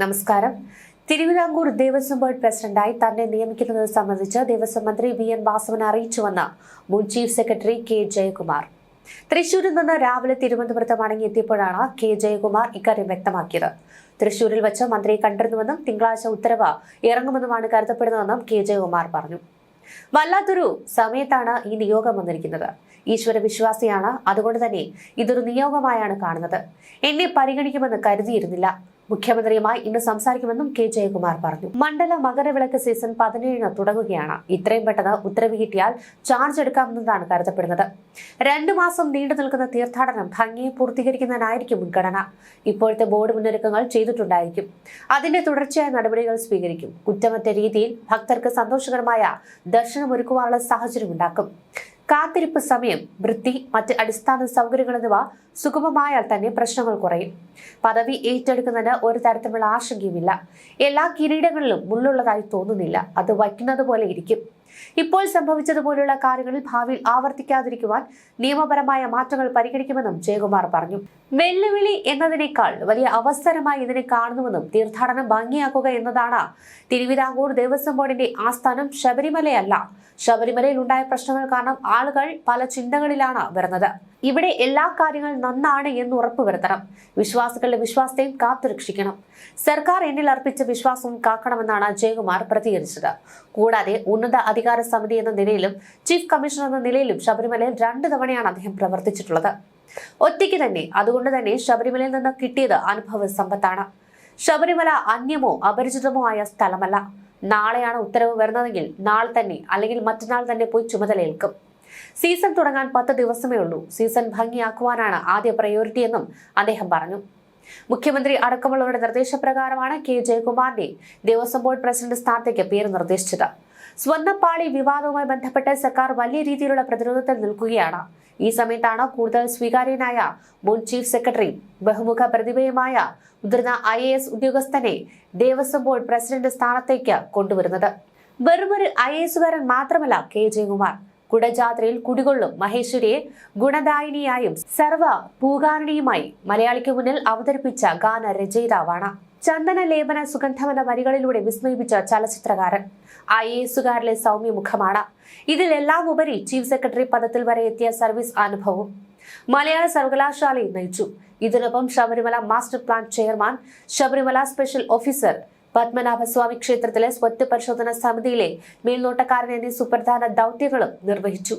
നമസ്കാരം. തിരുവിതാംകൂർ ദേവസ്വം ബോർഡ് പ്രസിഡന്റായി തന്നെ നിയമിക്കുന്നത് സംബന്ധിച്ച് ദേവസ്വം മന്ത്രി വി എൻ വാസവൻ അറിയിച്ചുവെന്ന് മുൻ ചീഫ് സെക്രട്ടറി കെ ജയകുമാർ. തൃശൂരിൽ നിന്ന് രാവിലെ തിരുവനന്തപുരത്ത് മടങ്ങിയെത്തിയപ്പോഴാണ് കെ ജയകുമാർ ഇക്കാര്യം വ്യക്തമാക്കിയത്. തൃശൂരിൽ വെച്ച് മന്ത്രിയെ കണ്ടിരുന്നുവെന്നും തിങ്കളാഴ്ച ഉത്തരവ് ഇറങ്ങുമെന്നുമാണ് കരുതപ്പെടുന്നതെന്നും കെ ജയകുമാർ പറഞ്ഞു. വല്ലാത്തൊരു സമയത്താണ് ഈ നിയോഗം വന്നിരിക്കുന്നത്. ഈശ്വര വിശ്വാസിയാണ് അതുകൊണ്ട് തന്നെ ഇതൊരു നിയോഗമായാണ് കാണുന്നത്. എന്നെ പരിഗണിക്കുമെന്ന് കരുതിയിരുന്നില്ല. മുഖ്യമന്ത്രിയുമായി ഇന്ന് സംസാരിക്കുമെന്നും കെ ജയകുമാർ പറഞ്ഞു. മണ്ഡല മകരവിളക്ക് സീസൺ പതിനേഴിന് തുടങ്ങുകയാണ്. ഇത്രയും പെട്ടെന്ന് ഉത്തരവ് കിട്ടിയാൽ ചാർജ് എടുക്കാമെന്നതാണ് കരുതപ്പെടുന്നത്. രണ്ടു മാസം നീണ്ടു നിൽക്കുന്ന തീർത്ഥാടനം ഭംഗിയെ പൂർത്തീകരിക്കുന്നതിനായിരിക്കും മുൻഗണന. ഇപ്പോഴത്തെ ബോർഡ് മുന്നൊരുക്കങ്ങൾ ചെയ്തിട്ടുണ്ടായിരിക്കും. അതിന്റെ തുടർച്ചയായ നടപടികൾ സ്വീകരിക്കും. കുറ്റമറ്റ രീതിയിൽ ഭക്തർക്ക് സന്തോഷകരമായ ദർശനമൊരുക്കുവാനുള്ള സാഹചര്യം ഉണ്ടാക്കും കാത്തിരിപ്പ് സമയം വൃത്തി മറ്റ് അടിസ്ഥാന സൗകര്യങ്ങൾ എന്നിവ സുഗമമായാൽ തന്നെ പ്രശ്നങ്ങൾ കുറയും. പദവി ഏറ്റെടുക്കുന്നതിന് ഒരു തരത്തിലുള്ള ആശങ്കയുമില്ല. എല്ലാ കിരീടങ്ങളിലും മുള്ളുള്ളതായി തോന്നുന്നില്ല. അത് വയ്ക്കുന്നത് പോലെ ഇരിക്കും. ഇപ്പോൾ സംഭവിച്ചതുപോലുള്ള കാര്യങ്ങളിൽ ഭാവിയിൽ ആവർത്തിക്കാതിരിക്കുവാൻ നിയമപരമായ മാറ്റങ്ങൾ പരിഗണിക്കുമെന്നും ജയകുമാർ പറഞ്ഞു. വെല്ലുവിളി എന്നതിനേക്കാൾ വലിയ അവസരമായി ഇതിനെ കാണുന്നുവെന്നും തീർത്ഥാടനം ഭംഗിയാക്കുക എന്നതാണ് തിരുവിതാംകൂർ ദേവസ്വം ബോർഡിന്റെ ആസ്ഥാനം ശബരിമലയല്ല. ശബരിമലയിൽ ഉണ്ടായ പ്രശ്നങ്ങൾ കാരണം ആളുകൾ പല ചിന്തകളിലാണ് വരുന്നത്. ഇവിടെ എല്ലാ കാര്യങ്ങളും നന്നാണ് എന്ന് ഉറപ്പുവരുത്തണം വിശ്വാസികളുടെ വിശ്വാസത്തെയും കാത്തുരക്ഷിക്കണം സർക്കാർ എന്നിൽ അർപ്പിച്ച വിശ്വാസവും കാക്കണമെന്നാണ് ജയകുമാർ പ്രതികരിച്ചത്. കൂടാതെ ഉന്നത അധികാര സമിതി എന്ന നിലയിലും ചീഫ് കമ്മീഷണർ എന്ന നിലയിലും ശബരിമലയിൽ രണ്ട് തവണയാണ് അദ്ദേഹം പ്രവർത്തിച്ചിട്ടുള്ളത്. ഒറ്റയ്ക്ക് തന്നെ അതുകൊണ്ട് തന്നെ ശബരിമലയിൽ നിന്ന് കിട്ടിയത് അനുഭവ സമ്പത്താണ്. ശബരിമല അന്യമോ അപരിചിതമോ ആയ സ്ഥലമല്ല. നാളെയാണ് ഉത്തരവ് വരുന്നതെങ്കിൽ നാളെ തന്നെ അല്ലെങ്കിൽ മറ്റന്നാൾ തന്നെ പോയി ചുമതലയേൽക്കും. സീസൺ തുടങ്ങാൻ പത്ത് ദിവസമേ ഉള്ളൂ. സീസൺ ഭംഗിയാക്കുവാനാണ് ആദ്യ പ്രയോറിറ്റി എന്നും അദ്ദേഹം പറഞ്ഞു. മുഖ്യമന്ത്രി അടക്കമുള്ളവരുടെ നിർദ്ദേശപ്രകാരമാണ് കെ ജയകുമാറിന്റെ ദേവസ്വം ബോർഡ് പ്രസിഡന്റ് സ്ഥാനത്തേക്ക് പേര് നിർദ്ദേശിച്ചത്. സ്വർണപ്പാളി വിവാദവുമായി ബന്ധപ്പെട്ട് സർക്കാർ വലിയ രീതിയിലുള്ള പ്രതിരോധത്തിൽ നിൽക്കുകയാണ്. ഈ സമയത്താണ് കൂടുതൽ സ്വീകാര്യനായ മുൻ ചീഫ് സെക്രട്ടറി ബഹുമുഖ പ്രതിഭയുമായ മുതിർന്ന ഐ എ എസ് ഉദ്യോഗസ്ഥനെ ദേവസ്വം ബോർഡ് പ്രസിഡന്റ് സ്ഥാനത്തേക്ക് കൊണ്ടുവരുന്നത്. വെറുമൊരു ഐ എസുകാരൻ മാത്രമല്ല കെ ജയകുമാർ. കുടജാത്രയിൽ കുടികൊള്ളും മഹേശ്വരിയെ ഗുണദായിനിയായും സർവ പൂകാരണിയുമായി മലയാളിക്ക് മുന്നിൽ അവതരിപ്പിച്ച ഗാന രചയിതാവാണ്. ചന്ദന ലേപന സുഗന്ധമെന്ന വരികളിലൂടെ വിസ്മയിപ്പിച്ച ചലച്ചിത്രകാരൻ. ഐ എ സൗമ്യ മുഖമാണ് ഇതിലെല്ലാം ഉപരി ചീഫ് സെക്രട്ടറി പദത്തിൽ വരെ എത്തിയ സർവീസ് അനുഭവം മലയാള സർവകലാശാലയും നയിച്ചു. ഇതിനൊപ്പം Sabarimala master plan chairman Sabarimala special officer Padmanabhaswamy ക്ഷേത്രത്തിലെ സ്വത്ത് പരിശോധന സമിതിയിലെ മേൽനോട്ടക്കാരൻ എന്നീ സുപ്രധാന ദൗത്യങ്ങളും നിർവഹിച്ചു.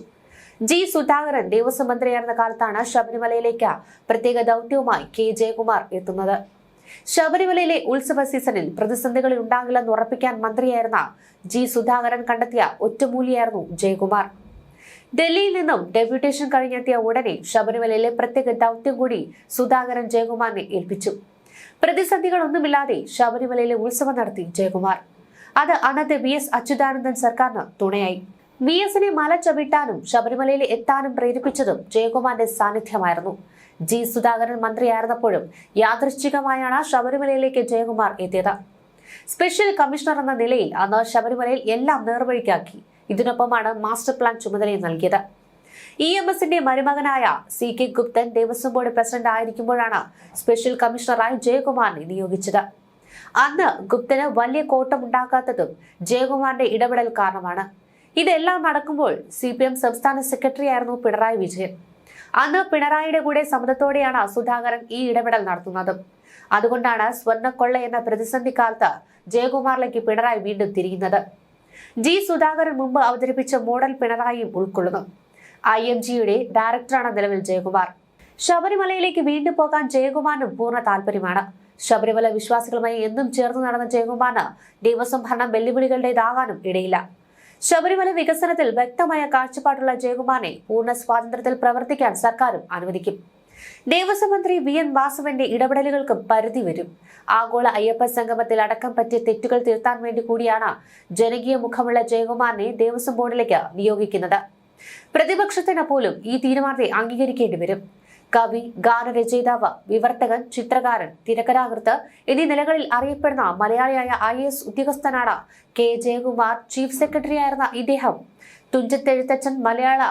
ജി സുധാകരൻ ദേവസ്വം മന്ത്രിയായിരുന്ന കാലത്താണ് ശബരിമലയിലേക്ക് പ്രത്യേക ദൗത്യവുമായി കെ ജയകുമാർ എത്തുന്നത്. ശബരിമലയിലെ ഉത്സവ സീസണിൽ പ്രതിസന്ധികളിൽ ഉണ്ടാകില്ലെന്ന് ഉറപ്പിക്കാൻ മന്ത്രിയായിരുന്ന ജി സുധാകരൻ കണ്ടെത്തിയ ഒറ്റമൂലിയായിരുന്നു ജയകുമാർ. ഡൽഹിയിൽ നിന്നും ഡെപ്യൂട്ടേഷൻ കഴിഞ്ഞെത്തിയ ഉടനെ ശബരിമലയിലെ പ്രത്യേക ദൗത്യം കൂടി സുധാകരൻ ജയകുമാറിനെ ഏൽപ്പിച്ചു. പ്രതിസന്ധികളൊന്നുമില്ലാതെ ശബരിമലയിലെ ഉത്സവം നടത്തി ജയകുമാർ. അത് അന്നത്തെ വി എസ് അച്യുതാനന്ദൻ സർക്കാരിന് തുണയായി. വി എസിനെ മല ചവിട്ടാനും ശബരിമലയിൽ എത്താനും പ്രേരിപ്പിച്ചതും ജയകുമാറിന്റെ സാന്നിധ്യമായിരുന്നു. ജി സുധാകരൻ മന്ത്രിയായിരുന്നപ്പോഴും യാദൃശ്ചികമായാണ് ശബരിമലയിലേക്ക് ജയകുമാർ എത്തിയത്. സ്പെഷ്യൽ കമ്മീഷണർ എന്ന നിലയിൽ അന്ന് ശബരിമലയിൽ എല്ലാം നേർവഴിക്കാക്കി. ഇതിനൊപ്പമാണ് മാസ്റ്റർ പ്ലാൻ ചുമതലയും നൽകിയത്. ഇ എം എസിന്റെ മരുമകനായ C K Guptan Devaswom board president ആയിരിക്കുമ്പോഴാണ് special കമ്മീഷണറായി ജയകുമാറിനെ നിയോഗിച്ചത്. അന്ന് ഗുപ്തന് വലിയ കോട്ടമുണ്ടാക്കാത്തതും ജയകുമാറിന്റെ ഇടപെടൽ കാരണമാണ്. ഇതെല്ലാം നടക്കുമ്പോൾ സി പി എം സംസ്ഥാന സെക്രട്ടറി ആയിരുന്നു പിണറായി വിജയൻ. അന്ന് പിണറായിയുടെ കൂടെ സമ്മതത്തോടെയാണ് സുധാകരൻ ഈ ഇടപെടൽ നടത്തുന്നത്. അതുകൊണ്ടാണ് സ്വർണക്കൊള്ള എന്ന പ്രതിസന്ധി കാലത്ത് ജയകുമാറിലേക്ക് പിണറായി വീണ്ടും തിരിയുന്നത്. ജി സുധാകരൻ മുമ്പ് അവതരിപ്പിച്ച മോഡൽ പിണറായിയും ഉൾക്കൊള്ളുന്നു. ഐ എം ജിയുടെ ഡയറക്ടറാണ് നിലവിൽ ജയകുമാർ. ശബരിമലയിലേക്ക് വീണ്ടും പോകാൻ ജയകുമാറിന് പൂർണ താല്പര്യമാണ്. ശബരിമല വിശ്വാസികളുമായി എന്നും ചേർന്ന് നടന്ന ജയകുമാറിന് ദേവസ്വം ഭരണം വെല്ലുവിളികളുടേതാകാനും ഇടയില്ല. ശബരിമല വികസനത്തിൽ വ്യക്തമായ കാഴ്ചപ്പാടുള്ള ജയകുമാറിനെ പൂർണ സ്വാതന്ത്ര്യത്തിൽ പ്രവർത്തിക്കാൻ സർക്കാരും അനുവദിക്കും. ദേവസ്വം മന്ത്രി വി എൻ വാസവന്റെ ഇടപെടലുകൾക്കും പരിധി വരും. ആഗോള അയ്യപ്പ സംഗമത്തിൽ അടക്കം പറ്റിയ തെറ്റുകൾ തീർത്താൻ വേണ്ടി കൂടിയാണ് ജനകീയ മുഖമുള്ള ജയകുമാറിനെ ദേവസ്വം ബോർഡിലേക്ക് നിയോഗിക്കുന്നത്. പ്രതിപക്ഷത്തിന് പോലും ഈ തീരുമാനത്തെ അംഗീകരിക്കേണ്ടി വരും. കവി ഗാനരചയിതാവ് വിവർത്തകൻ ചിത്രകാരൻ തിരക്കഥാകൃത്ത് എന്നീ നിലകളിൽ അറിയപ്പെടുന്ന മലയാളിയായ ഐ എസ് ഉദ്യോഗസ്ഥനാണ് കെ. ജയകുമാർ ചീഫ് സെക്രട്ടറി ആയിരുന്ന ഇദ്ദേഹം. തുഞ്ചത്തെഴുത്തച്ഛൻ മലയാള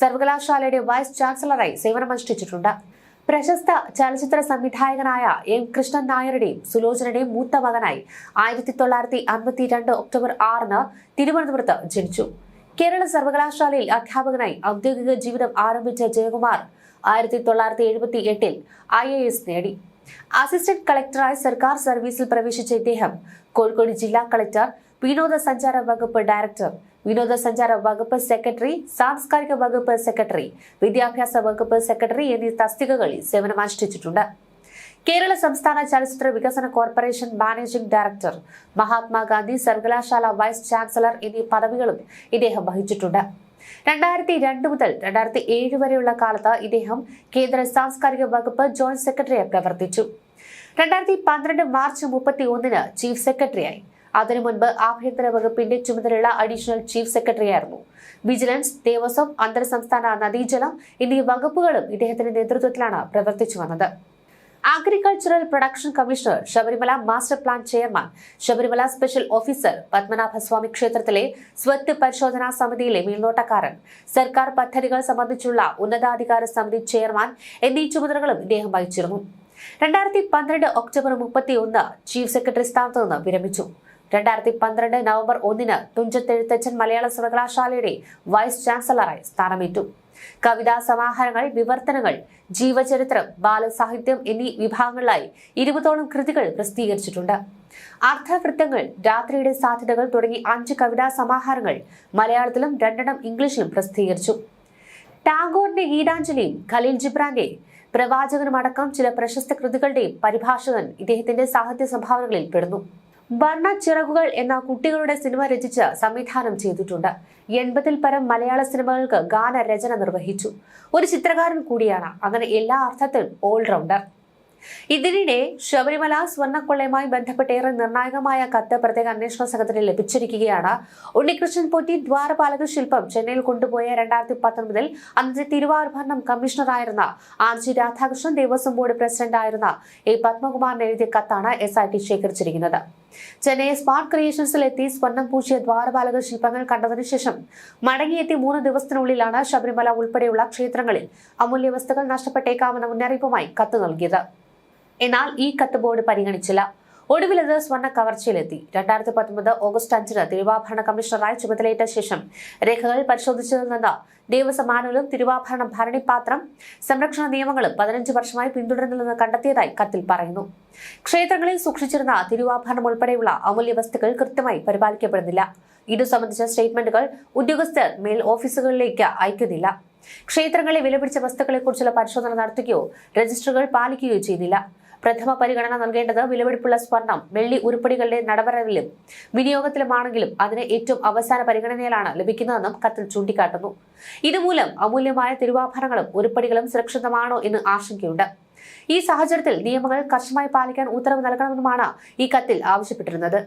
സർവകലാശാലയുടെ വൈസ് ചാൻസലറായി സേവനമനുഷ്ഠിച്ചിട്ടുണ്ട്. പ്രശസ്ത ചലച്ചിത്ര സംവിധായകനായ എം. കൃഷ്ണൻ നായരുടെയും സുലോചനയുടെയും മൂത്ത മകനായി ആയിരത്തി തൊള്ളായിരത്തി അൻപത്തി രണ്ട് ഒക്ടോബർ ആറിന് തിരുവനന്തപുരത്ത് ജനിച്ചു. കേരള സർവകലാശാലയിൽ അധ്യാപകനായി ഔദ്യോഗിക ജീവിതം ആരംഭിച്ച ജയകുമാർ ആയിരത്തി തൊള്ളായിരത്തി എഴുപത്തി എട്ടിൽ ഐ എ എസ് നേടി. അസിസ്റ്റന്റ് കളക്ടറായി സർക്കാർ സർവീസിൽ പ്രവേശിച്ച ഇദ്ദേഹം കോഴിക്കോട് ജില്ലാ കളക്ടർ വിനോദസഞ്ചാര വകുപ്പ് ഡയറക്ടർ വിനോദസഞ്ചാര വകുപ്പ് സെക്രട്ടറി സാംസ്കാരിക വകുപ്പ് സെക്രട്ടറി വിദ്യാഭ്യാസ വകുപ്പ് സെക്രട്ടറി എന്നീ തസ്തികകളിൽ സേവനമനുഷ്ഠിച്ചിട്ടുണ്ട്. കേരള സംസ്ഥാന ചലച്ചിത്ര വികസന കോർപ്പറേഷൻ മാനേജിംഗ് ഡയറക്ടർ മഹാത്മാഗാന്ധി സർവകലാശാല വൈസ് ചാൻസലർ എന്നീ പദവികളും ഇദ്ദേഹം വഹിച്ചിട്ടുണ്ട്. രണ്ടായിരത്തി രണ്ട് മുതൽ രണ്ടായിരത്തി ഏഴ് വരെയുള്ള കാലത്ത് ഇദ്ദേഹം കേന്ദ്ര സാംസ്കാരിക വകുപ്പ് ജോയിന്റ് സെക്രട്ടറിയായി പ്രവർത്തിച്ചു. രണ്ടായിരത്തി പന്ത്രണ്ട് മാർച്ച് മുപ്പത്തി ഒന്നിന് ചീഫ് സെക്രട്ടറിയായി. അതിനു മുൻപ് ആഭ്യന്തര വകുപ്പിന്റെ ചുമതലയുള്ള അഡീഷണൽ ചീഫ് സെക്രട്ടറിയായിരുന്നു. വിജിലൻസ് ദേവസ്വം അന്തർ സംസ്ഥാന നദീജലം എന്നീ വകുപ്പുകളും ഇദ്ദേഹത്തിന്റെ നേതൃത്വത്തിലാണ് പ്രവർത്തിച്ചു വന്നത്. Agricultural production commissioner Sabarimala master plan chairman Sabarimala special officer Padmanabhaswamy ക്ഷേത്രത്തിലെ സ്വത്ത് പരിശോധനാ സമിതിയിലെ മേൽനോട്ടക്കാരൻ സർക്കാർ പദ്ധതികൾ സംബന്ധിച്ചുള്ള ഉന്നതാധികാര സമിതി ചെയർമാൻ എന്നീ ചുമതലകളും ഇദ്ദേഹം വഹിച്ചിരുന്നു. രണ്ടായിരത്തി പന്ത്രണ്ട് ഒക്ടോബർ മുപ്പത്തി ഒന്ന് ചീഫ് സെക്രട്ടറി സ്ഥാനത്ത് നിന്ന് വിരമിച്ചു. രണ്ടായിരത്തി പന്ത്രണ്ട് നവംബർ ഒന്നിന് തുഞ്ചത്തെഴുത്തച്ഛൻ മലയാള സർവകലാശാലയുടെ വൈസ് ചാൻസലറായി സ്ഥാനമേറ്റു. കവിതാ സമാഹാരങ്ങൾ വിവർത്തനങ്ങൾ ജീവചരിത്രം ബാലസാഹിത്യം എന്നീ വിഭാഗങ്ങളിലായി ഇരുപതോളം കൃതികൾ പ്രസിദ്ധീകരിച്ചിട്ടുണ്ട്. അർത്ഥവൃത്തങ്ങൾ രാത്രിയുടെ സാധ്യതകൾ തുടങ്ങി അഞ്ച് കവിതാ സമാഹാരങ്ങൾ മലയാളത്തിലും രണ്ടെണ്ണം ഇംഗ്ലീഷിലും പ്രസിദ്ധീകരിച്ചു. ടാഗോറിന്റെ ഗീതാഞ്ജലിയും ഖലീൽ ജിബ്രാന്റെ പ്രവാചകനുമടക്കം ചില പ്രശസ്ത കൃതികളുടെയും പരിഭാഷകൻ ഇദ്ദേഹത്തിന്റെ സാഹിത്യ സംഭാവനകളിൽ പെടുന്നു. വർണ ചിറകുകൾ എന്ന കുട്ടികളുടെ സിനിമ രചിച്ച് സംവിധാനം ചെയ്തിട്ടുണ്ട്. എൺപതിൽ പരം മലയാള സിനിമകൾക്ക് ഗാനരചന നിർവഹിച്ചു. ഒരു ചിത്രകാരൻ കൂടിയാണ്. അങ്ങനെ എല്ലാ അർത്ഥത്തിലും ഓൾറൗണ്ടർ. ഇതിനിടെ ശബരിമല സ്വർണക്കൊള്ളയുമായി ബന്ധപ്പെട്ട് ഏറെ നിർണായകമായ കത്ത് പ്രത്യേക അന്വേഷണ സംഘത്തിന് ലഭിച്ചിരിക്കുകയാണ്. ഉണ്ണികൃഷ്ണൻ പൊറ്റി ദ്വാരപാലക ശില്പം ചെന്നൈയിൽ കൊണ്ടുപോയ രണ്ടായിരത്തി പത്തൊൻപതിൽ അന്നത്തെ തിരുവാഭരണം ഭരണം കമ്മീഷണറായിരുന്ന R G Radhakrishnan Devaswom board പ്രസിഡന്റായിരുന്ന എ പത്മകുമാറിന് എഴുതിയ കത്താണ് എസ് ഐ ടി ശേഖരിച്ചിരിക്കുന്നത്. ചെന്നൈ സ്മാർട്ട് ക്രിയേഷൻസിൽ എത്തി സ്വർണം പൂശിയ ദ്വാരപാലക ശില്പങ്ങൾ കണ്ടതിനു ശേഷം മടങ്ങിയെത്തി മൂന്ന് ദിവസത്തിനുള്ളിലാണ് ശബരിമല ഉൾപ്പെടെയുള്ള ക്ഷേത്രങ്ങളിൽ അമൂല്യ വസ്തുക്കൾ നഷ്ടപ്പെട്ടേക്കാമെന്ന മുന്നറിയിപ്പുമായി കത്ത് നൽകിയത്. എന്നാൽ ഈ കത്ത് ബോർഡ് പരിഗണിച്ചില്ല. ഒടുവിൽ അത് സ്വർണ കവർച്ചയിലെത്തി. രണ്ടായിരത്തി പത്തൊമ്പത് ഓഗസ്റ്റ് അഞ്ചിന് തിരുവാഭരണ കമ്മീഷണറായി ചുമതലയേറ്റ ശേഷം രേഖകൾ പരിശോധിച്ചതിൽ നിന്ന് മാനുവലും തിരുവാഭരണ ഭരണിപാത്രം സംരക്ഷണ നിയമങ്ങളും പതിനഞ്ച് വർഷമായി പിന്തുടരുന്നില്ലെന്ന് കണ്ടെത്തിയതായി കത്തിൽ പറയുന്നു. ക്ഷേത്രങ്ങളിൽ സൂക്ഷിച്ചിരുന്ന തിരുവാഭരണം ഉൾപ്പെടെയുള്ള അമൂല്യ വസ്തുക്കൾ കൃത്യമായി പരിപാലിക്കപ്പെടുന്നില്ല. ഇതു സംബന്ധിച്ച സ്റ്റേറ്റ്മെന്റുകൾ ഉദ്യോഗസ്ഥർ മേൽ ഓഫീസുകളിലേക്ക് അയക്കുന്നില്ല. ക്ഷേത്രങ്ങളെ വിലപിടിച്ച വസ്തുക്കളെക്കുറിച്ചുള്ള പരിശോധന നടത്തുകയോ രജിസ്റ്ററുകൾ പാലിക്കുകയോ ചെയ്യുന്നില്ല പ്രഥമ പരിഗണന നൽകേണ്ടത് വിലപിടിപ്പുള്ള സ്വർണം വെള്ളി ഉരുപ്പടികളുടെ നടപടിയിലും വിനിയോഗത്തിലുമാണെങ്കിലും അതിന് ഏറ്റവും അവസാന പരിഗണനയിലാണ് ലഭിക്കുന്നതെന്നും കത്തിൽ ചൂണ്ടിക്കാട്ടുന്നു. ഇതുമൂലം അമൂല്യമായ തിരുവാഭരണങ്ങളും ഉരുപ്പടികളും സുരക്ഷിതമാണോ എന്ന് ആശങ്കയുണ്ട്. ഈ സാഹചര്യത്തിൽ നിയമങ്ങൾ കർശനമായി പാലിക്കാൻ ഉത്തരവ് നൽകണമെന്നുമാണ് ഈ കത്തിൽ ആവശ്യപ്പെട്ടിരുന്നത്.